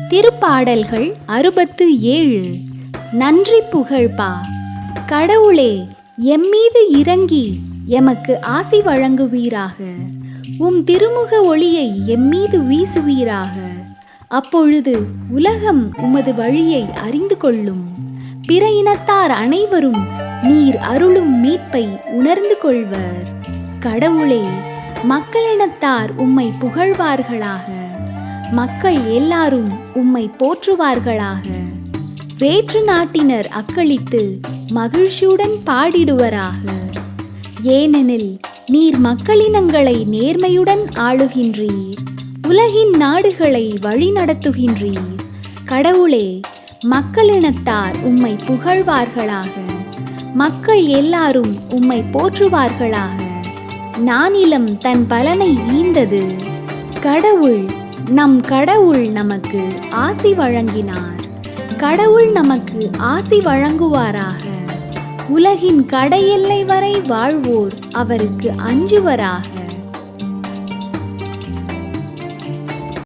திருப்பாடல்கள் அறுபத்து ஏழு. நன்றி புகழ்பா. கடவுளே எம்மீது இறங்கி எமக்கு ஆசி வழங்குவீராக. உம் திருமுக ஒளியை எம்மீது வீசுவீராக. அப்பொழுது உலகம் உமது வழியை அறிந்து கொள்ளும். பிற இனத்தார் அனைவரும் நீர் அருளும் மீட்பை உணர்ந்து கொள்வர். கடவுளே மக்களினத்தார் உம்மை புகழ்வார்களாக. மக்கள் எல்லாரும் உம்மை போற்றுவார்களாக. வேற்று நாட்டினர் அக்களித்து மகிழ்ச்சியுடன் பாடிடுவராக. ஏனெனில் நீர் மக்களினங்களை நேர்மையுடன் ஆளுகின்றீர். உலகின் நாடுகளை வழிநடத்துகின்றீர். கடவுளே மக்களினத்தார் உம்மை புகழ்வார்களாக. மக்கள் எல்லாரும் உம்மை போற்றுவார்களாக. நானிலம் தன் பலனை ஈந்தது. கடவுள் நம் கடவுள் நமக்கு ஆசி வழங்கினார். கடவுள் நமக்கு ஆசி வழங்குவாராக. உலகின் கடையெல்லை வரை வாழ்வோர் அவருக்கு அஞ்சுவராக.